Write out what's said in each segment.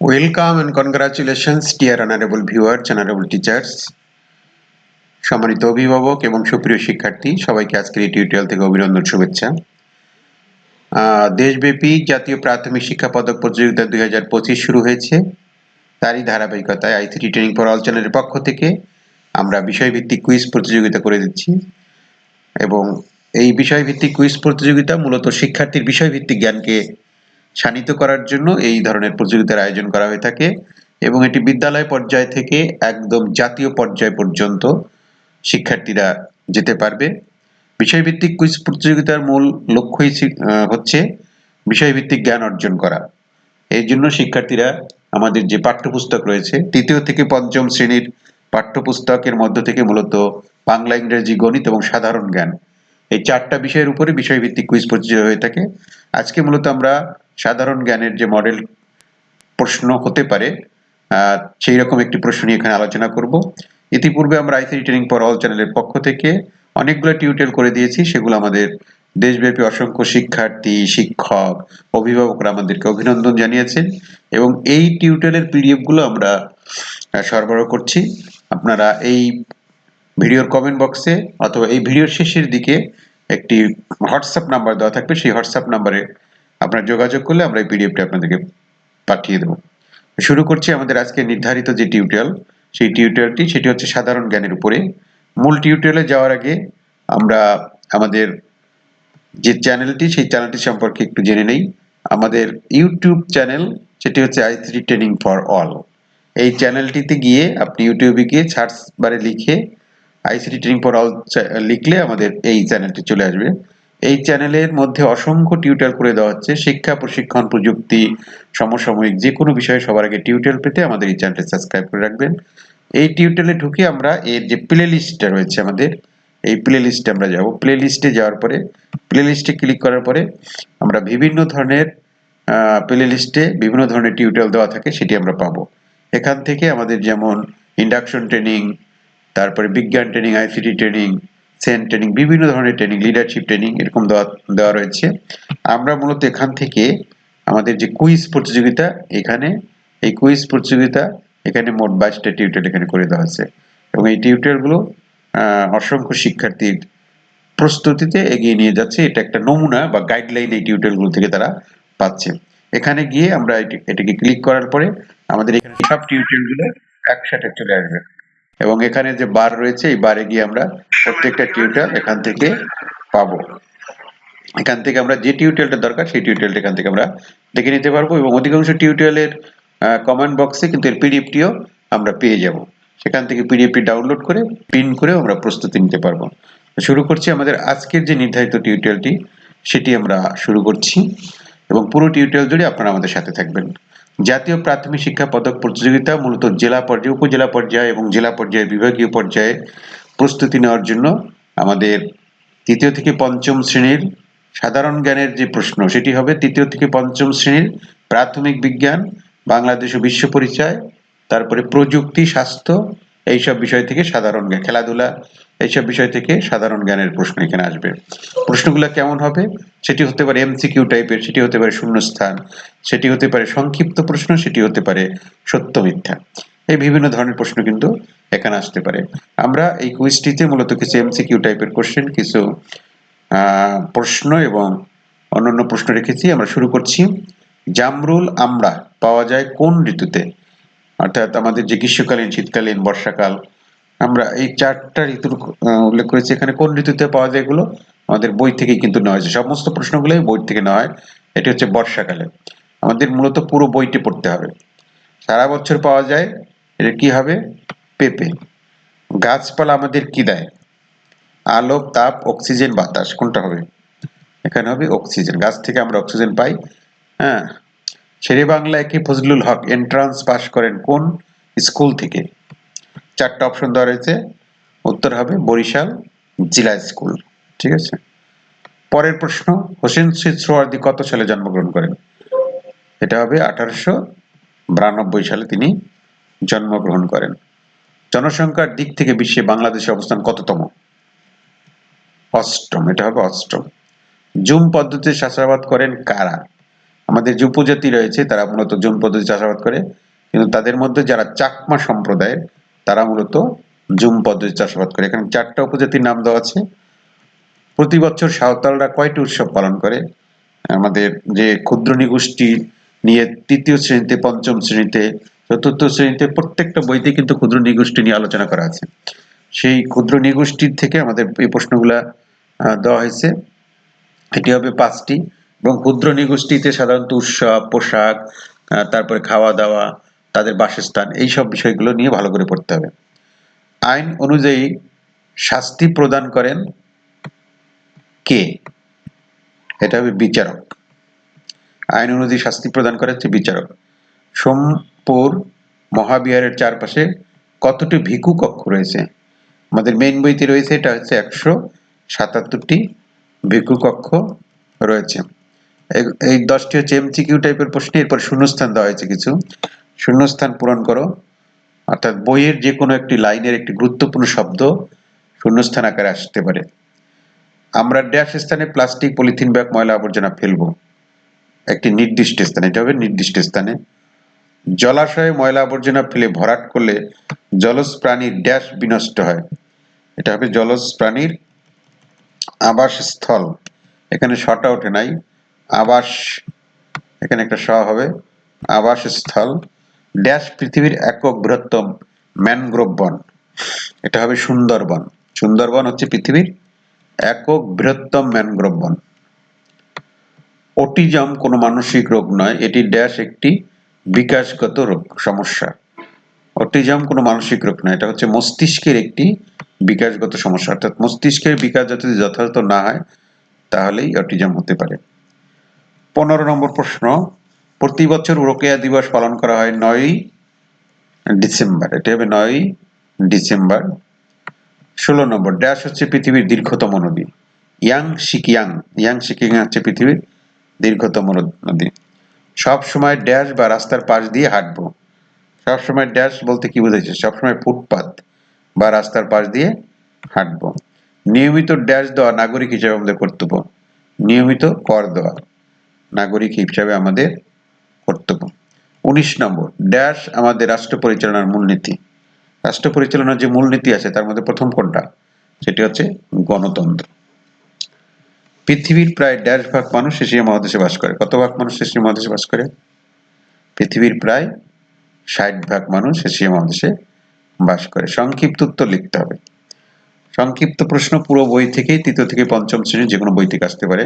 Welcome and congratulations dear honorable viewers, honorable teachers, সম্মানিত অভিভাবক এবং সুপ্রিয় শিক্ষার্থী সবাইকে আজকের এই টিউটোরিয়াল থেকে অভিনন্দন শুভেচ্ছা। দেশব্যাপী জাতীয় প্রাথমিক শিক্ষা পদক প্রতিযোগিতা দুই হাজার পঁচিশ শুরু হয়েছে। তারই ধারাবাহিকতায় আইসিটি ট্রেনিং ফর অল চ্যানেলের পক্ষ থেকে আমরা বিষয়ভিত্তিক কুইজ প্রতিযোগিতা করে দিচ্ছি। এবং এই বিষয়ভিত্তিক কুইজ প্রতিযোগিতা মূলত শিক্ষার্থীর বিষয়ভিত্তিক জ্ঞানকে শানিত করার জন্য এই ধরনের প্রতিযোগিতার আয়োজন করা হয়ে থাকে এবং এটি বিদ্যালয় পর্যায় থেকে একদম জাতীয় পর্যায় পর্যন্ত শিক্ষার্থীরা যেতে পারবে। বিষয়ভিত্তিক কুইজ প্রতিযোগিতার মূল লক্ষ্যই হচ্ছে বিষয়ভিত্তিক জ্ঞান অর্জন করা। এই জন্য শিক্ষার্থীরা আমাদের যে পাঠ্যপুস্তক রয়েছে, তৃতীয় থেকে পঞ্চম শ্রেণির পাঠ্যপুস্তকের মধ্য থেকে মূলত বাংলা, ইংরেজি, গণিত এবং সাধারণ জ্ঞান। এই চারটা বিষয়ের উপরে বিষয়ভিত্তিক কুইজ প্রতিযোগিতা হয়ে থাকে। আজকে মূলত আমরা সাধারণ জ্ঞানের যে মডেল প্রশ্ন হতে পারে সেই রকম একটি প্রশ্ন নিয়ে এখানে আলোচনা করব। ইতিপূর্বে আমরা আইসিটি ট্রেনিং ফর অল চ্যানেলের পক্ষ থেকে অনেকগুলো টিউটোরিয়াল করে দিয়েছি। সেগুলো আমাদের দেশব্যাপী অসংখ্য শিক্ষার্থী, শিক্ষক, অভিভাবকরা আমাদেরকে অভিনন্দন জানিয়েছেন এবং এই টিউটোরিয়ালের পিডিএফগুলো আমরা সরবরাহ করছি। আপনারা এই ভিডিওর কমেন্ট বক্সে অথবা এই ভিডিওর শেষের দিকে একটি হোয়াটসঅ্যাপ নাম্বার দেওয়া থাকবে। সেই হোয়াটসঅ্যাপ নাম্বারে আপনারা যোগাযোগ করলে আমরা এই পিডিএফটা আপনাদেরকে পাঠিয়ে দেবো। শুরু করছি আমাদের আজকে নির্ধারিত যে টিউটোরিয়াল সেই টিউটোরিয়ালটি সেটি হচ্ছে সাধারণ জ্ঞানের উপরে। মূল টিউটোরিয়ালে যাওয়ার আগে আমরা আমাদের যে চ্যানেলটি সেই চ্যানেলটি সম্পর্কে একটু জেনে নেই। আমাদের ইউটিউব চ্যানেল সেটি হচ্ছে I ICT training for all এই চ্যানেলটিতে গিয়ে আপনি ইউটিউবে গিয়ে সার্চ বারে লিখে আইসিটি ট্রেনিং ফর অল লিখলে আমাদের এই চ্যানেলটি চলে আসবে। এই চ্যানেলের মধ্যে অসংখ্য টিউটোরিয়াল করে দেওয়া হচ্ছে, শিক্ষা, প্রশিক্ষণ, প্রযুক্তি, সমসাময়িক যে কোনো বিষয়ে সবার আগে টিউটোরিয়াল পেতে আমাদের এই চ্যানেলটি সাবস্ক্রাইব করে রাখবেন। এই টিউটোরিয়ালে ঢুকে আমরা এর যে প্লে লিস্টটা রয়েছে আমাদের, এই প্লে লিস্টে আমরা যাব। প্লে লিস্টে যাওয়ার পরে প্লে লিস্টে ক্লিক করার পরে আমরা বিভিন্ন ধরনের প্লে লিস্টে বিভিন্ন ধরনের টিউটোরিয়াল দেওয়া থাকে, সেটি আমরা পাবো। এখান থেকে আমাদের যেমন ইন্ডাকশন ট্রেনিং, তারপরে বিজ্ঞান ট্রেনিং, আইসিটি ট্রেনিং সেন ট্রেনিং বিভিন্ন ধরনের ট্রেনিং লিডারশিপ ট্রেনিং এরকম দেওয়া দেওয়া রয়েছে। আমরা মূলত এখান থেকে আমাদের যে কুইজ প্রতিযোগিতা এখানে এই কুইজ প্রতিযোগিতা এখানে মোট বাইশটা টিউটোরিয়াল এখানে করে দেওয়া হয়েছে। এবং এই টিউটোরিয়ালগুলো আহ, অসংখ্য শিক্ষার্থীর প্রস্তুতিতে এগিয়ে নিয়ে যাচ্ছে। এটা একটা নমুনা বা গাইডলাইন এই টিউটোরিয়ালগুলো থেকে তারা পাচ্ছে। এখানে গিয়ে আমরা এটি- এটাকে ক্লিক করার পরে আমাদের এখানে সব টিউটোরিয়ালগুলো একসাথে চলে আসবে। এবং এখানে যে বার রয়েছে, এই বারে গিয়ে আমরা প্রত্যেকটা টিউটোরিয়াল এখান থেকে পাবো। এখান থেকে আমরা যে টিউটোরিয়ালটা দরকার, সেই টিউটোরিয়ালটা এখান থেকে আমরা দেখে নিতে পারব এবং অধিকাংশ টিউটোরিয়ালের কমেন্ট বক্সে কিন্তু এর পিডিএফটিও আমরা পেয়ে যাব। সেখান থেকে পিডিএফটি ডাউনলোড করে প্রিন্ট করে আমরা প্রস্তুতি নিতে পারব। শুরু করছি আমাদের আজকের যে নির্ধারিত টিউটোরিয়ালটি সেটি আমরা শুরু করছি এবং পুরো টিউটোরিয়াল জুড়ে আপনারা আমাদের সাথে থাকবেন। জাতীয় প্রাথমিক শিক্ষা পদক প্রতিযোগিতা মূলত জেলা পর্যায়ে, উপজেলা পর্যায়ে এবং জেলা পর্যায়ে, বিভাগীয় পর্যায়ে প্রস্তুতি নেওয়ার জন্য আমাদের তৃতীয় থেকে পঞ্চম শ্রেণির সাধারণ জ্ঞানের যে প্রশ্ন, সেটি হবে তৃতীয় থেকে পঞ্চম শ্রেণির প্রাথমিক বিজ্ঞান, বাংলাদেশ ও বিশ্ব পরিচয়, তারপরে প্রযুক্তি, স্বাস্থ্য, এইসব বিষয় থেকে সাধারণ জ্ঞান, খেলাধুলা এইসব বিষয় থেকে সাধারণ জ্ঞানের প্রশ্ন এখানে আসবে। প্রশ্নগুলো কেমন হবে? সেটি হতে পারে এমসিকিউ টাইপের সেটি হতে পারে শূন্যস্থান, সেটি হতে পারে সংক্ষিপ্ত প্রশ্ন, সেটি হতে পারে সত্য মিথ্যা। এই বিভিন্ন ধরনের প্রশ্ন কিন্তু এখানে আসতে পারে। আমরা এই কুইজটিতে মূলত কিছু এমসিকিউ টাইপের কোশ্চেন কিছু প্রশ্ন এবং অন্যান্য প্রশ্ন রেখেছি। আমরা শুরু করছি। জামরুল আমড়া পাওয়া যায় কোন ঋতুতে? অর্থাৎ আমাদের যে গ্রীষ্মকালীন, শীতকালীন, বর্ষাকাল আমরা এই চারটা ঋতুর উল্লেখ করেছি। এখানে কোন ঋতুতে পাওয়া যায় এগুলো? আমাদের বই থেকেই কিন্তু নেওয়া হয়েছে। সমস্ত প্রশ্নগুলোই বই থেকে নেওয়া হয়। এটি হচ্ছে বর্ষাকালে। আমাদের মূলত পুরো বইটি পড়তে হবে। সারা বছর পাওয়া যায়। এটা কি হবে? পেঁপে। গাছপালা আমাদের কি দেয়? আলো, তাপ, অক্সিজেন, বাতাস। কোনটা হবে? এখানে হবে অক্সিজেন। গাছ থেকে আমরা অক্সিজেন পাই। হ্যাঁ। শেরে বাংলায় কি ফজলুল হক এন্ট্রান্স পাস করেন কোন স্কুল থেকে? চারটা অপশন দেওয়া রয়েছে। উত্তর হবে বরিশাল জেলা স্কুল, ঠিক আছে? পরের প্রশ্ন, হোসেন শহীদ সোহরাওয়ার্দী কত সালে জন্মগ্রহণ করেন? এটা হবে আঠারোশো বিরানব্বই সালে তিনি জন্মগ্রহণ করেন। জনসংখ্যার দিক থেকে বিশ্বে বাংলাদেশের অবস্থান কততম? অষ্টম, এটা হবে অষ্টম। জুম পদ্ধতিতে চাষাবাদ করেন কারা? আমাদের যে উপজাতি রয়েছে, তারা মূলত জুম পদ্ধতি চাষাবাদ করে, কিন্তু তাদের মধ্যে যারা চাকমা সম্প্রদায়ের তারা মূলত জুম পদ্ধতি চাষাবাদ করে। এখানে চারটা উপজাতির নাম দেওয়া আছে। প্রতি বছর সাঁওতালরা কয়টি উৎসব পালন করে? আমাদের যে ক্ষুদ্র নিগোষ্ঠী নিয়ে তৃতীয় শ্রেণীতে, পঞ্চম শ্রেণীতে, চতুর্থ শ্রেণীতে প্রত্যেকটা বইতে কিন্তু ক্ষুদ্র নিগোষ্ঠী নিয়ে আলোচনা করা আছে। সেই ক্ষুদ্র নিগোষ্ঠীর থেকে আমাদের এই প্রশ্নগুলা দেওয়া হয়েছে। এটি হবে পাঁচটি এবং ক্ষুদ্র নিগোষ্ঠীতে সাধারণত উৎসব, পোশাক তারপরে খাওয়া দাওয়া তাদের বাসস্থান এই সব বিষয়গুলো নিয়ে ভালো করে পড়তে হবে। আইন অনুযায়ী শাস্তি প্রদান করেন কে? এটা হবে বিচারক। আইন অনুযায়ী শাস্তি প্রদান করা হচ্ছে বিচারক। সোমপুর মহাবিহারের চারপাশে কতটি ভিক্ষু কক্ষ রয়েছে? আমাদের মেইন বইতে রয়েছে, এটা হচ্ছে একশো সাতাত্তরটি ভিক্ষু কক্ষ রয়েছে। এই- এই দশটি হচ্ছে এমসিকিউ টাইপের প্রশ্ন, এরপর শূন্যস্থান দেওয়া হয়েছে কিছু। শূন্যস্থান পূরণ করো। অর্থাৎ বইয়ের যে কোনো একটি লাইনের একটি গুরুত্বপূর্ণ শব্দ শূন্যস্থান আকারে আসতে পারে। আমরা ড্যাশ স্থানে প্লাস্টিক, পলিথিন ব্যাগ, ময়লা আবর্জনা ফেলব। একটি নির্দিষ্ট স্থানে, এটা হবে নির্দিষ্ট স্থানে। জলাশয়ে ময়লা আবর্জনা ফেলে ভরাট করলে জলজ প্রাণীর ড্যাশ বিনষ্ট হয়। এটা হবে জলজ প্রাণীর আবাসস্থল। এখানে শটা ওঠে নাই। আবাস, এখানে একটা স হবে। আবাসস্থল। ড্যাশ পৃথিবীর একক বৃহত্তম ম্যানগ্রোভ বন। এটা হবে সুন্দরবন। সুন্দরবন হচ্ছে পৃথিবীর একক বৃহত্তম ম্যানগ্রোভ বন। অটিজম কোনো মানসিক রোগ নয়, এটি ড্যাশ একটি বিকাশগত রোগ, সমস্যা। অটিজম কোনো মানসিক রোগ নয়, এটা হচ্ছে মস্তিষ্কের একটি বিকাশগত সমস্যা। অর্থাৎ মস্তিষ্কের বিকাশ যদি যথাযথ না হয়, তাহলেই অটিজম হতে পারে। পনেরো নম্বর প্রশ্ন প্রতি বছর রোকেয়া দিবস পালন করা হয় নয়ই ডিসেম্বর। এটা হবে নয়ই ডিসেম্বর। ষোলো নম্বর, ড্যাশ হচ্ছে পৃথিবীর দীর্ঘতম নদী। ইয়াং সিকিয়াং ইয়াং সিকিয়াং হচ্ছে পৃথিবীর দীর্ঘতম নদী সব সময় ড্যাশ বা রাস্তার পাশ দিয়ে হাঁটবো। সব সময় ড্যাশ বলতে কি বুঝাইছে সব সময় ফুটপাত বা রাস্তার পাশ দিয়ে হাঁটবো। নিয়মিত ড্যাশ দেওয়া নাগরিক হিসাবে আমাদের কর্তব্য। নিয়মিত কর দেওয়া। নাগরিক হিসাবে আমাদের কর্তব্য উনিশ নম্বর ড্যাশ আমাদের রাষ্ট্র পরিচালনার মূলনীতি। রাষ্ট্র পরিচালনার যে মূলনীতি আছে, তার মধ্যে প্রথম কোনটা? সেটি হচ্ছে গণতন্ত্র। পৃথিবীর প্রায় ড্যাশ ভাগ মানুষ এশিয়া মহাদেশে বাস করে। কত ভাগ মানুষ এশিয়া মহাদেশে বাস করে? পৃথিবীর প্রায় ষাট ভাগ মানুষ এশিয়া মহাদেশে বাস করে। সংক্ষিপ্ত উত্তর লিখতে হবে। সংক্ষিপ্ত প্রশ্ন পুরো বই থেকেই, তৃতীয় থেকে পঞ্চম শ্রেণির যে কোনো বই থেকে আসতে পারে।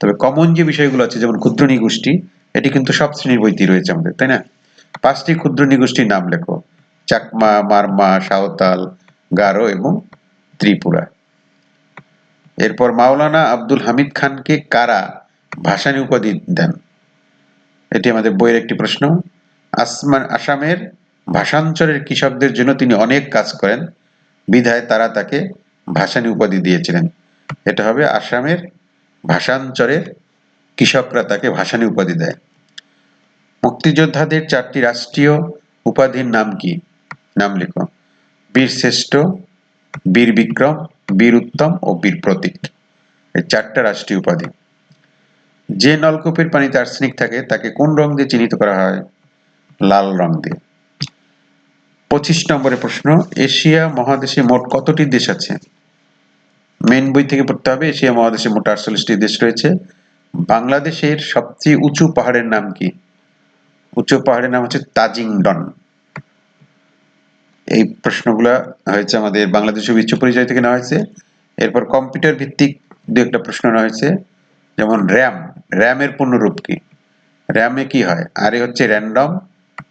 তবে কমন যে বিষয়গুলো আছে, যেমন ক্ষুদ্র নিগোষ্ঠী এটি কিন্তু সব শ্রেণির বইতেই রয়েছে আমাদের, তাই না? পাঁচটি ক্ষুদ্র নিগোষ্ঠীর নাম লেখো, চাকমা, মারমা, সাঁওতাল, গারো এবং ত্রিপুরা। এরপর মাওলানা আব্দুল হামিদ খানকে কারা ভাসানী উপাধি দেন? এটি আমাদের বইয়ের একটি প্রশ্ন। আসমান, আসামের ভাষাঞ্চলের কৃষকদের জন্য তিনি অনেক কাজ করেন, বিধায় তারা তাকে ভাসানী উপাধি দিয়েছিলেন। এটা হবে আসামের ভাষাঞ্চলের কৃষকরা তাকে ভাসানী উপাধি দেয়। মুক্তিযোদ্ধাদের চারটি রাষ্ট্রীয় উপাধির নাম কি? নাম লিখো। বীর শ্রেষ্ঠ, বীর বিক্রম, বীর উত্তম ও বীর প্রতীক। এই চারটা রাষ্ট্রীয় উপাধি। যে নলকূপের পানিতে আর্সেনিক থাকে, তাকে কোন রং দিয়ে চিহ্নিত করা হয়? লাল রং দিয়ে। পঁচিশ নম্বরের প্রশ্ন, এশিয়া মহাদেশে মোট কতটি দেশ আছে? মেন বই থেকে পড়তে হবে, এশিয়া মহাদেশে মোট আটচল্লিশটি দেশ রয়েছে। বাংলাদেশের সবচেয়ে উঁচু পাহাড়ের নাম কি? উঁচু পাহাড়ের নাম হচ্ছে তাজিংডন। এই প্রশ্নগুলা হয়েছে আমাদের বাংলাদেশের বিশ্ব পরিচয় থেকে নেওয়া হয়েছে। এরপর কম্পিউটার ভিত্তিক দু একটা প্রশ্ন নেওয়া হয়েছে। যেমন, র্যাম, র্যামের পূর্ণরূপ কি? র্যামে কি হয়? আর এ হচ্ছে র্যান্ডম,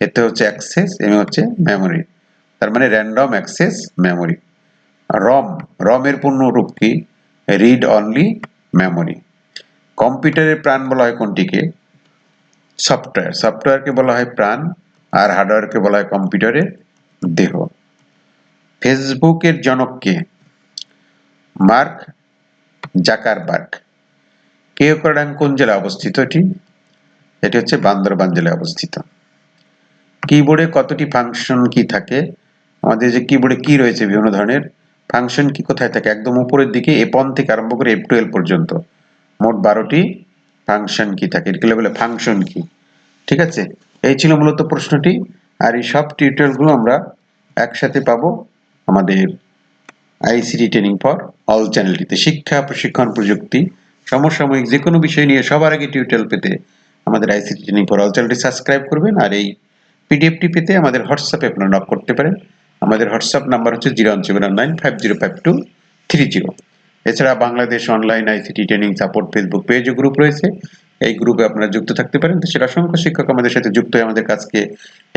এতে হচ্ছে অ্যাক্সেস এম হচ্ছে মেমোরি। তার মানে র্যান্ডম, অ্যাক্সেস, মেমোরি। রম, রমের পূর্ণরূপ কি? Read only, memory. কম্পিউটারের প্রাণ বলা হয় কোনটিকে? সফটওয়্যার। সফটওয়্যারকে বলা হয় প্রাণ আর হার্ডওয়্যারকে বলা হয় কম্পিউটারের দেহ। ফেসবুকের জনককে মার্ক জাকারবার্গ। কেওক্রাডাং কোন জেলায় অবস্থিত এটি? এটি হচ্ছে বান্দরবান জেলায় অবস্থিত। কিবোর্ডে কতটি ফাংশন কি থাকে? আমাদের যে কিবোর্ডে কি রয়েছে বিভিন্ন ধরনের, ফাংশন কি কোথায় থাকে? একদম উপরের দিকে এপন থেকে আরম্ভ করে এফ টুয়েলভ পর্যন্ত। মোট বারোটি ফাংশন কি থাকে। এগুলো বলে ফাংশন কি ঠিক আছে? এই ছিল মূলত প্রশ্নটি। আর এই সব টিউটোরিয়ালগুলো আমরা একসাথে পাবো আমাদের আইসিটি ট্রেনিং ফর অল চ্যানেলটিতে শিক্ষা, প্রশিক্ষণ, প্রযুক্তি, সমসাময়িক যে কোনো বিষয় নিয়ে সবার আগে টিউটোরিয়াল পেতে আমাদের আইসিটি ট্রেনিং ফর অল চ্যানেলটি সাবস্ক্রাইব করবেন আর এই পিডিএফটি পেতে আমাদের হোয়াটসঅ্যাপে আপনারা নক করতে পারেন। আমাদের হোয়াটসঅ্যাপ নাম্বার হচ্ছে zero one seven nine five zero five two three zero এছাড়া Bangladesh online ICT training support Facebook page group রয়েছে। এই গ্রুপে আপনারা যুক্ত থাকতে পারেন। তো সেটা অসংখ্য শিক্ষক আমাদের সাথে যুক্ত হয়ে আমাদের কাজকে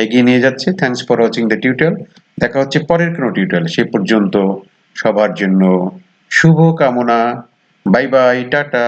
এগিয়ে নিয়ে যাচ্ছে। Thanks for watching the tutorial দেখা হচ্ছে পরের কোনো টিউটোরিয়াল সে পর্যন্ত সবার জন্য শুভ কামনা বাই বাই টাটা।